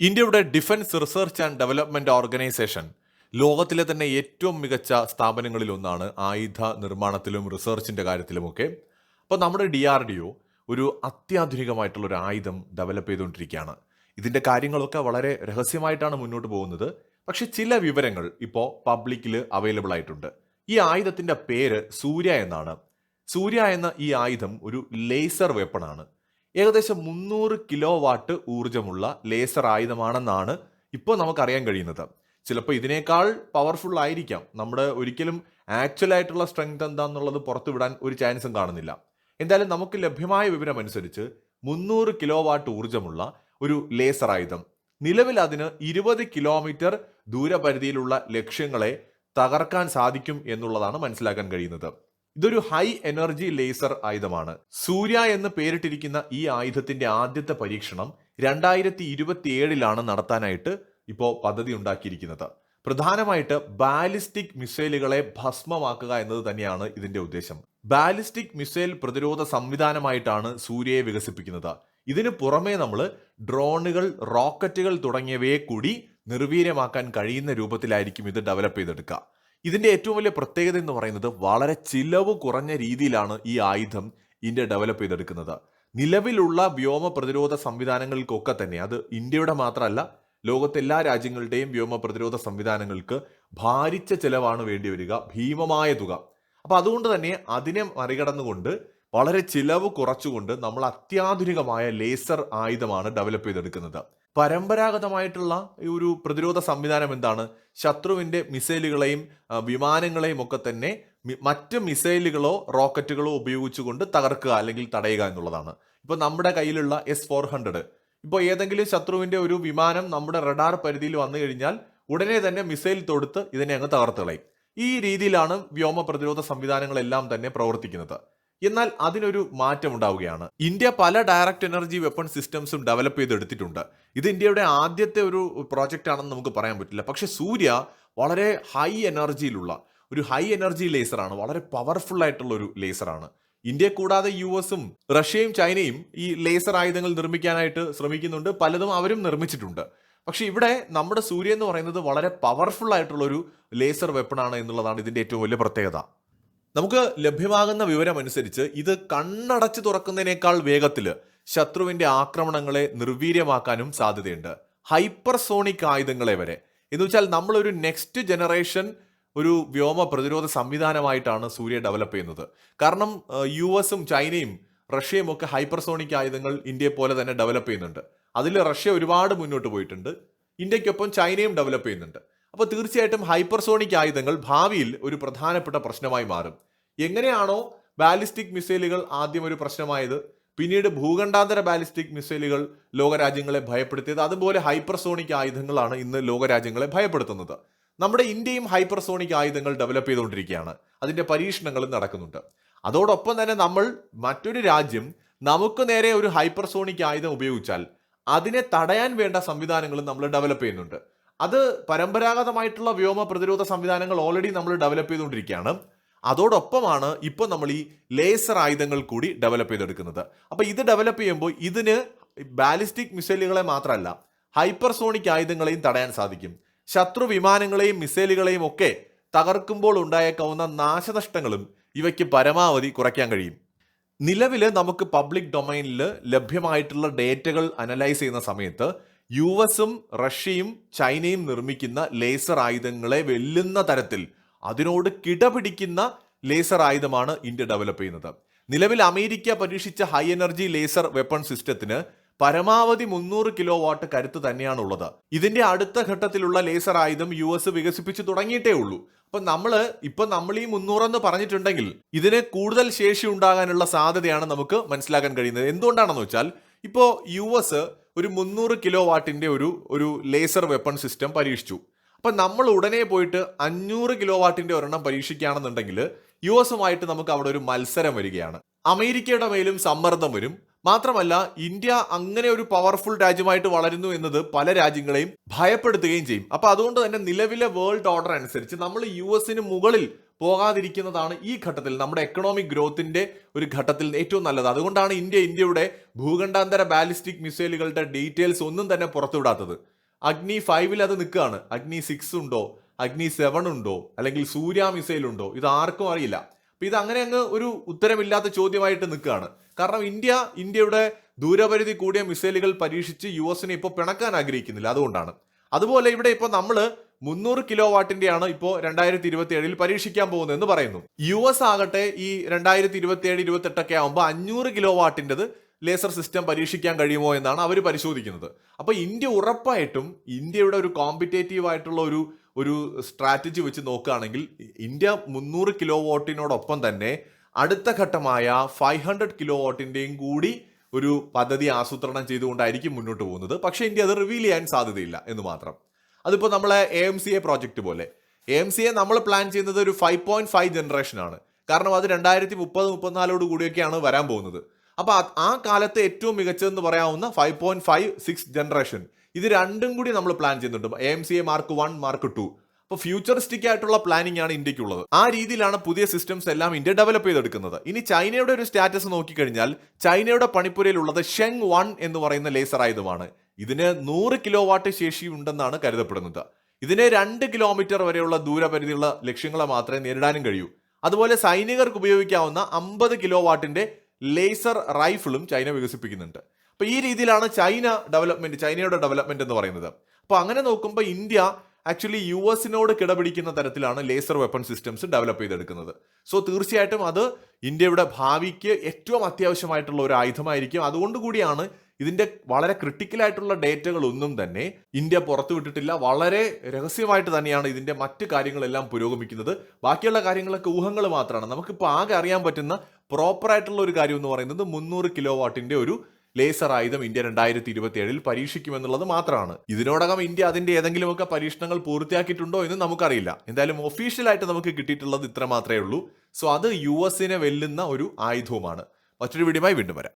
ഇന്ത്യയുടെ defence research and development organisation ലോകത്തിലെ തന്നെ ഏറ്റവും മികച്ച സ്ഥാപനങ്ങളിൽ ഒന്നാണ് ആയുധ നിർമ്മാണത്തിലും റിസർച്ചിന്റെ കാര്യത്തിലുമൊക്കെ. അപ്പോൾ നമ്മുടെ ഡി ആർ ഡി ഒ ഒരു അത്യാധുനികമായിട്ടുള്ള ഒരു ആയുധം ഡെവലപ്പ് ചെയ്തുകൊണ്ടിരിക്കുകയാണ്. ഇതിന്റെ കാര്യങ്ങളൊക്കെ വളരെ രഹസ്യമായിട്ടാണ് മുന്നോട്ട് പോകുന്നത്. പക്ഷെ ചില വിവരങ്ങൾ ഇപ്പോൾ പബ്ലിക്കിൽ അവൈലബിൾ ആയിട്ടുണ്ട്. ഈ ആയുധത്തിന്റെ പേര് സൂര്യ എന്നാണ്. സൂര്യ എന്ന ഈ ആയുധം ഒരു ലേസർ വെപ്പണാണ് ഏകദേശം മുന്നൂറ് കിലോ വാട്ട് ഊർജമുള്ള ലേസർ ആയുധമാണെന്നാണ് ഇപ്പോൾ നമുക്കറിയാൻ കഴിയുന്നത്. ചിലപ്പോൾ ഇതിനേക്കാൾ പവർഫുൾ ആയിരിക്കാം. നമ്മുടെ ഒരിക്കലും ആക്ച്വൽ ആയിട്ടുള്ള സ്ട്രെങ്ത് എന്താണെന്നുള്ളത് പുറത്തുവിടാൻ ഒരു ചാൻസും കാണുന്നില്ല. എന്തായാലും നമുക്ക് ലഭ്യമായ വിവരം അനുസരിച്ച് മുന്നൂറ് കിലോ വാട്ട് ഊർജമുള്ള ഒരു ലേസർ ആയുധം. നിലവിൽ അതിന് ഇരുപത് കിലോമീറ്റർ ദൂരപരിധിയിലുള്ള ലക്ഷ്യങ്ങളെ തകർക്കാൻ സാധിക്കും എന്നുള്ളതാണ് മനസ്സിലാക്കാൻ കഴിയുന്നത്. ഇതൊരു ഹൈ എനർജി ലേസർ ആയുധമാണ്. സൂര്യ എന്ന് പേരിട്ടിരിക്കുന്ന ഈ ആയുധത്തിന്റെ ആദ്യത്തെ പരീക്ഷണം രണ്ടായിരത്തി ഇരുപത്തിയേഴിലാണ് നടത്താനായിട്ട് ഇപ്പോൾ പദ്ധതി ഉണ്ടാക്കിയിരിക്കുന്നത്. പ്രധാനമായിട്ട് ബാലിസ്റ്റിക് മിസൈലുകളെ ഭസ്മമാക്കുക എന്നത് തന്നെയാണ് ഇതിന്റെ ഉദ്ദേശം. ബാലിസ്റ്റിക് മിസൈൽ പ്രതിരോധ സംവിധാനമായിട്ടാണ് സൂര്യയെ വികസിപ്പിക്കുന്നത്. ഇതിന് പുറമേ നമ്മൾ ഡ്രോണുകൾ റോക്കറ്റുകൾ തുടങ്ങിയവയെ കൂടി നിർവീര്യമാക്കാൻ കഴിയുന്ന രൂപത്തിലായിരിക്കും ഇത് ഡെവലപ്പ് ചെയ്തെടുക്കുക. ഇതിന്റെ ഏറ്റവും വലിയ പ്രത്യേകത എന്ന് പറയുന്നത് വളരെ ചിലവ് കുറഞ്ഞ രീതിയിലാണ് ഈ ആയുധം ഇന്ത്യ ഡെവലപ്പ് ചെയ്തെടുക്കുന്നത്. നിലവിലുള്ള വ്യോമ പ്രതിരോധ സംവിധാനങ്ങൾക്കൊക്കെ തന്നെ അത് ഇന്ത്യയുടെ മാത്രമല്ല ലോകത്തെ എല്ലാ രാജ്യങ്ങളുടെയും വ്യോമ പ്രതിരോധ സംവിധാനങ്ങൾക്ക് ഭാരിച്ച ചിലവാണ് വേണ്ടി വരിക ഭീമമായ തുക. അപ്പൊ അതുകൊണ്ട് തന്നെ അതിനെ മറികടന്നുകൊണ്ട് വളരെ ചിലവ് കുറച്ചുകൊണ്ട് നമ്മൾ അത്യാധുനികമായ ലേസർ ആയുധമാണ് ഡെവലപ്പ് ചെയ്തെടുക്കുന്നത്. പരമ്പരാഗതമായിട്ടുള്ള ഒരു പ്രതിരോധ സംവിധാനം എന്താണ്? ശത്രുവിന്റെ മിസൈലുകളെയും വിമാനങ്ങളെയും ഒക്കെ തന്നെ മറ്റ് മിസൈലുകളോ റോക്കറ്റുകളോ ഉപയോഗിച്ചുകൊണ്ട് തകർക്കുക അല്ലെങ്കിൽ തടയുക എന്നുള്ളതാണ്. ഇപ്പൊ നമ്മുടെ കയ്യിലുള്ള എസ് ഫോർ ഹൺഡ്രഡ് ഇപ്പോൾ ഏതെങ്കിലും ശത്രുവിന്റെ ഒരു വിമാനം നമ്മുടെ റഡാർ പരിധിയിൽ വന്നു കഴിഞ്ഞാൽ ഉടനെ തന്നെ മിസൈൽ തൊടുത്ത് ഇതിനെ അങ്ങ് തകർത്ത് കളയും. ഈ രീതിയിലാണ് വ്യോമ പ്രതിരോധ സംവിധാനങ്ങളെല്ലാം തന്നെ പ്രവർത്തിക്കുന്നത്. എന്നാൽ അതിനൊരു മാറ്റം ഉണ്ടാവുകയാണ് ഇന്ത്യ പല ഡയറക്റ്റ് എനർജി വെപ്പൺ സിസ്റ്റംസും ഡെവലപ്പ് ചെയ്തെടുത്തിട്ടുണ്ട്. ഇത് ഇന്ത്യയുടെ ആദ്യത്തെ ഒരു പ്രോജക്റ്റ് ആണെന്ന് നമുക്ക് പറയാൻ പറ്റില്ല. പക്ഷെ സൂര്യ വളരെ ഹൈ എനർജിയിലുള്ള ഒരു ഹൈ എനർജി ലേസറാണ് വളരെ പവർഫുൾ ആയിട്ടുള്ള ഒരു ലേസറാണ്. ഇന്ത്യ കൂടാതെ യു എസും റഷ്യയും ചൈനയും ഈ ലേസർ ആയുധങ്ങൾ നിർമ്മിക്കാനായിട്ട് ശ്രമിക്കുന്നുണ്ട്. പലതും അവരും നിർമ്മിച്ചിട്ടുണ്ട്. പക്ഷെ ഇവിടെ നമ്മുടെ സൂര്യ എന്ന് പറയുന്നത് വളരെ പവർഫുൾ ആയിട്ടുള്ള ഒരു ലേസർ വെപ്പണാണ് എന്നുള്ളതാണ് ഇതിന്റെ ഏറ്റവും വലിയ പ്രത്യേകത. നമുക്ക് ലഭ്യമാകുന്ന വിവരം അനുസരിച്ച് ഇത് കണ്ണടച്ച് തുറക്കുന്നതിനേക്കാൾ വേഗത്തിൽ ശത്രുവിന്റെ ആക്രമണങ്ങളെ നിർവീര്യമാക്കാനും സാധ്യതയുണ്ട്. ഹൈപ്പർസോണിക് ആയുധങ്ങളെ വരെ. എന്ന് വെച്ചാൽ നമ്മളൊരു നെക്സ്റ്റ് ജനറേഷൻ ഒരു വ്യോമ പ്രതിരോധ സംവിധാനമായിട്ടാണ് സൂര്യ ഡെവലപ്പ് ചെയ്യുന്നത്. കാരണം യു എസും ചൈനയും റഷ്യയും ഒക്കെ ഹൈപ്പർസോണിക് ആയുധങ്ങൾ ഇന്ത്യയെ പോലെ തന്നെ ഡെവലപ്പ് ചെയ്യുന്നുണ്ട്. അതിൽ റഷ്യ ഒരുപാട് മുന്നോട്ട് പോയിട്ടുണ്ട്. ഇന്ത്യക്കൊപ്പം ചൈനയും ഡെവലപ്പ് ചെയ്യുന്നുണ്ട്. അപ്പോൾ തീർച്ചയായിട്ടും ഹൈപ്പർസോണിക് ആയുധങ്ങൾ ഭാവിയിൽ ഒരു പ്രധാനപ്പെട്ട പ്രശ്നമായി മാറും. എങ്ങനെയാണോ ബാലിസ്റ്റിക് മിസൈലുകൾ ആദ്യം ഒരു പ്രശ്നമായത് പിന്നീട് ഭൂഖണ്ഡാന്തര ബാലിസ്റ്റിക് മിസൈലുകൾ ലോകരാജ്യങ്ങളെ ഭയപ്പെടുത്തിയത് അതുപോലെ ഹൈപ്പർസോണിക് ആയുധങ്ങളാണ് ഇന്ന് ലോകരാജ്യങ്ങളെ ഭയപ്പെടുത്തുന്നത്. നമ്മുടെ ഇന്ത്യയും ഹൈപ്പർസോണിക് ആയുധങ്ങൾ ഡെവലപ്പ് ചെയ്തുകൊണ്ടിരിക്കുകയാണ്. അതിന്റെ പരീക്ഷണങ്ങളും നടക്കുന്നുണ്ട്. അതോടൊപ്പം തന്നെ നമ്മൾ മറ്റൊരു രാജ്യം നമുക്ക് നേരെ ഒരു ഹൈപ്പർസോണിക് ആയുധം ഉപയോഗിച്ചാൽ അതിനെ തടയാൻ വേണ്ട സംവിധാനങ്ങളും നമ്മൾ ഡെവലപ്പ് ചെയ്യുന്നുണ്ട്. അത് പരമ്പരാഗതമായിട്ടുള്ള വ്യോമ പ്രതിരോധ സംവിധാനങ്ങൾ ഓൾറെഡി നമ്മൾ ഡെവലപ്പ് ചെയ്തുകൊണ്ടിരിക്കുകയാണ്. അതോടൊപ്പമാണ് ഇപ്പോൾ നമ്മൾ ഈ ലേസർ ആയുധങ്ങൾ കൂടി ഡെവലപ്പ് ചെയ്തെടുക്കുന്നത്. അപ്പോൾ ഇത് ഡെവലപ്പ് ചെയ്യുമ്പോൾ ഇതിന് ബാലിസ്റ്റിക് മിസൈലുകളെ മാത്രമല്ല ഹൈപ്പർസോണിക് ആയുധങ്ങളെയും തടയാൻ സാധിക്കും. ശത്രു വിമാനങ്ങളെയും മിസൈലുകളെയും ഒക്കെ തകർക്കുമ്പോൾ ഉണ്ടായേക്കാവുന്ന നാശനഷ്ടങ്ങളും ഇവയ്ക്ക് പരമാവധി കുറയ്ക്കാൻ കഴിയും. നിലവിൽ നമുക്ക് പബ്ലിക് ഡൊമൈനിൽ ലഭ്യമായിട്ടുള്ള ഡേറ്റകൾ അനലൈസ് ചെയ്യുന്ന സമയത്ത് യു എസും റഷ്യയും ചൈനയും നിർമ്മിക്കുന്ന ലേസർ ആയുധങ്ങളെ വെല്ലുന്ന തരത്തിൽ അതിനോട് കിടപിടിക്കുന്ന ലേസർ ആയുധമാണ് ഇന്ത്യ ഡെവലപ്പ് ചെയ്യുന്നത്. നിലവിൽ അമേരിക്ക പരീക്ഷിച്ച ഹൈ എനർജി ലേസർ വെപ്പൺ സിസ്റ്റത്തിന് പരമാവധി മുന്നൂറ് കിലോ വാട്ട് കരുത്ത് തന്നെയാണുള്ളത്. ഇതിന്റെ അടുത്ത ഘട്ടത്തിലുള്ള ലേസർ ആയുധം യു എസ് വികസിപ്പിച്ചു തുടങ്ങിയിട്ടേ ഉള്ളൂ. അപ്പൊ നമ്മൾ ഇപ്പൊ നമ്മൾ ഈ മുന്നൂറെന്ന് പറഞ്ഞിട്ടുണ്ടെങ്കിൽ ഇതിന് കൂടുതൽ ശേഷി ഉണ്ടാകാനുള്ള സാധ്യതയാണ് നമുക്ക് മനസ്സിലാക്കാൻ കഴിയുന്നത്. എന്തുകൊണ്ടാണെന്ന് വെച്ചാൽ ഇപ്പോ യു എസ് ഒരു മുന്നൂറ് കിലോ വാട്ടിന്റെ ഒരു ഒരു ലേസർ വെപ്പൺ സിസ്റ്റം പരീക്ഷിച്ചു. അപ്പം നമ്മൾ ഉടനെ പോയിട്ട് അഞ്ഞൂറ് കിലോ വാട്ടിന്റെ ഒരെണ്ണം പരീക്ഷിക്കുകയാണെന്നുണ്ടെങ്കിൽ യു എസുമായിട്ട് നമുക്ക് അവിടെ ഒരു മത്സരം വരികയാണ്. അമേരിക്കയുടെ മേലും സമ്മർദ്ദം വരും. മാത്രമല്ല ഇന്ത്യ അങ്ങനെ ഒരു പവർഫുൾ രാജ്യമായിട്ട് വളരുന്നു എന്നത് പല രാജ്യങ്ങളെയും ഭയപ്പെടുത്തുകയും ചെയ്യും. അപ്പൊ അതുകൊണ്ട് തന്നെ നിലവിലെ വേൾഡ് ഓർഡർ അനുസരിച്ച് നമ്മൾ യു എസിന് മുകളിൽ പോകാതിരിക്കുന്നതാണ് ഈ ഘട്ടത്തിൽ നമ്മുടെ എക്കണോമിക് ഗ്രോത്തിന്റെ ഒരു ഘട്ടത്തിൽ ഏറ്റവും നല്ലത്. അതുകൊണ്ടാണ് ഇന്ത്യ ഇന്ത്യയുടെ ഭൂഖണ്ഡാന്തര ബാലിസ്റ്റിക് മിസൈലുകളുടെ ഡീറ്റെയിൽസ് ഒന്നും തന്നെ പുറത്തുവിടാത്തത്. അഗ്നി ഫൈവിൽ അത് നിൽക്കുകയാണ്. അഗ്നി സിക്സ് ഉണ്ടോ? അഗ്നി സെവൻ ഉണ്ടോ? അല്ലെങ്കിൽ സൂര്യ മിസൈൽ ഉണ്ടോ? ഇത് ആർക്കും അറിയില്ല. അപ്പൊ ഇത് അങ്ങനെ അങ്ങ് ഒരു ഉത്തരമില്ലാത്ത ചോദ്യമായിട്ട് നിൽക്കുകയാണ്. കാരണം ഇന്ത്യ ഇന്ത്യയുടെ ദൂരപരിധി കൂടിയ മിസൈലുകൾ പരീക്ഷിച്ച് യു എസിനെ ഇപ്പോൾ പിണക്കാൻ ആഗ്രഹിക്കുന്നില്ല. അതുകൊണ്ടാണ്. അതുപോലെ ഇവിടെ ഇപ്പോൾ നമ്മൾ മുന്നൂറ് കിലോ വാട്ടിന്റെയാണ് ഇപ്പോൾ രണ്ടായിരത്തി ഇരുപത്തി ഏഴിൽ പരീക്ഷിക്കാൻ പോകുന്നതെന്ന് പറയുന്നു. യു എസ് ആകട്ടെ ഈ രണ്ടായിരത്തി ഇരുപത്തി ഏഴ് ഇരുപത്തെട്ടൊക്കെ ആകുമ്പോൾ അഞ്ഞൂറ് കിലോ വാട്ടിന്റെത് ലേസർ സിസ്റ്റം പരീക്ഷിക്കാൻ കഴിയുമോ എന്നാണ് അവർ പരിശോധിക്കുന്നത്. അപ്പോൾ ഇന്ത്യ ഉറപ്പായിട്ടും ഇന്ത്യയുടെ ഒരു കോമ്പറ്റേറ്റീവ് ആയിട്ടുള്ള ഒരു ഒരു സ്ട്രാറ്റജി വെച്ച് നോക്കുകയാണെങ്കിൽ ഇന്ത്യ മുന്നൂറ് കിലോ വോട്ടിനോടൊപ്പം തന്നെ അടുത്ത ഘട്ടമായ ഫൈവ് ഹൺഡ്രഡ് കിലോ വോട്ടിന്റെയും കൂടി ഒരു പദ്ധതി ആസൂത്രണം ചെയ്തുകൊണ്ടായിരിക്കും മുന്നോട്ട് പോകുന്നത്. പക്ഷേ ഇന്ത്യ അത് റിവീൽ ചെയ്യാൻ സാധ്യതയില്ല എന്ന് മാത്രം. അതിപ്പോൾ നമ്മളെ A M C A project പോലെ. എ എം സി എ നമ്മൾ പ്ലാൻ ചെയ്യുന്നത് ഒരു ഫൈവ് പോയിന്റ് ഫൈവ് ജനറേഷൻ ആണ്. കാരണം അത് രണ്ടായിരത്തി മുപ്പത് മുപ്പത്തിനാലോട് കൂടിയൊക്കെയാണ് വരാൻ പോകുന്നത്. അപ്പോൾ ആ- കാലത്തെ ഏറ്റവും മികച്ചതെന്ന് പറയാവുന്ന five point five six generation ഇത് രണ്ടും കൂടി നമ്മൾ പ്ലാൻ ചെയ്യുന്നുണ്ട്. A M C A mark one mark two അപ്പോൾ ഫ്യൂച്ചറിസ്റ്റിക് ആയിട്ടുള്ള പ്ലാനിംഗ് ആണ് ഇന്ത്യക്കുള്ളത്. ആ രീതിയിലാണ് പുതിയ സിസ്റ്റംസ് എല്ലാം ഇന്ത്യ ഡെവലപ്പ് ചെയ്തെടുക്കുന്നത്. ഇനി ചൈനയുടെ ഒരു സ്റ്റാറ്റസ് നോക്കിക്കഴിഞ്ഞാൽ ചൈനയുടെ പണിപ്പുരയിലുള്ളത് ഷെങ് വൺ എന്ന് പറയുന്ന ലേസർ ആയുധമാണ്. ഇതിന് നൂറ് കിലോ വാട്ട് ശേഷി ഉണ്ടെന്നാണ് കരുതപ്പെടുന്നത്. ഇതിന് രണ്ട് കിലോമീറ്റർ വരെയുള്ള ദൂരപരിധിയുള്ള ലക്ഷ്യങ്ങളെ മാത്രമേ നേരിടാനും കഴിയൂ. അതുപോലെ സൈനികർക്ക് ഉപയോഗിക്കാവുന്ന അമ്പത് കിലോ വാട്ടിന്റെ ലേസർ റൈഫിളും ചൈന വികസിപ്പിക്കുന്നുണ്ട്. അപ്പൊ ഈ രീതിയിലാണ് ചൈന ഡെവലപ്മെന്റ് ചൈനയുടെ ഡെവലപ്മെന്റ് എന്ന് പറയുന്നത്. അപ്പൊ അങ്ങനെ നോക്കുമ്പോൾ ഇന്ത്യ ആക്ച്വലി യു എസിനോട് കിടപിടിക്കുന്ന തരത്തിലാണ് ലേസർ വെപ്പൺ സിസ്റ്റംസ് ഡെവലപ്പ് ചെയ്തെടുക്കുന്നത്. സോ തീർച്ചയായിട്ടും അത് ഇന്ത്യയുടെ ഭാവിക്ക് ഏറ്റവും അത്യാവശ്യമായിട്ടുള്ള ഒരു ആയുധമായിരിക്കും. അതുകൊണ്ട് കൂടിയാണ് ഇതിന്റെ വളരെ ക്രിട്ടിക്കലായിട്ടുള്ള ഡേറ്റകൾ ഒന്നും തന്നെ ഇന്ത്യ പുറത്തുവിട്ടിട്ടില്ല വളരെ രഹസ്യമായിട്ട് തന്നെയാണ് ഇതിന്റെ മറ്റ് കാര്യങ്ങളെല്ലാം പുരോഗമിക്കുന്നത്. ബാക്കിയുള്ള കാര്യങ്ങളൊക്കെ ഊഹങ്ങൾ മാത്രമാണ് നമുക്കിപ്പോൾ ആകെ അറിയാൻ പറ്റുന്ന പ്രോപ്പർ ആയിട്ടുള്ള ഒരു കാര്യം എന്ന് പറയുന്നത് മുന്നൂറ് കിലോ വാട്ടിന്റെ ഒരു ലേസർ ആയുധം ഇന്ത്യ രണ്ടായിരത്തി ഇരുപത്തി ഏഴിൽ പരീക്ഷിക്കുമെന്നുള്ളത് മാത്രമാണ് ഇതിനോടകം ഇന്ത്യ അതിന്റെ ഏതെങ്കിലുമൊക്കെ പരീക്ഷണങ്ങൾ പൂർത്തിയാക്കിയിട്ടുണ്ടോ എന്ന് നമുക്കറിയില്ല. എന്തായാലും ഒഫീഷ്യലായിട്ട് നമുക്ക് കിട്ടിയിട്ടുള്ളത് ഇത്ര മാത്രമേ ഉള്ളൂ. സോ അത് യു എസിനെ വെല്ലുന്ന ഒരു ആയുധവുമാണ്. മറ്റൊരു വീഡിയോയുമായി വീണ്ടും വരാം.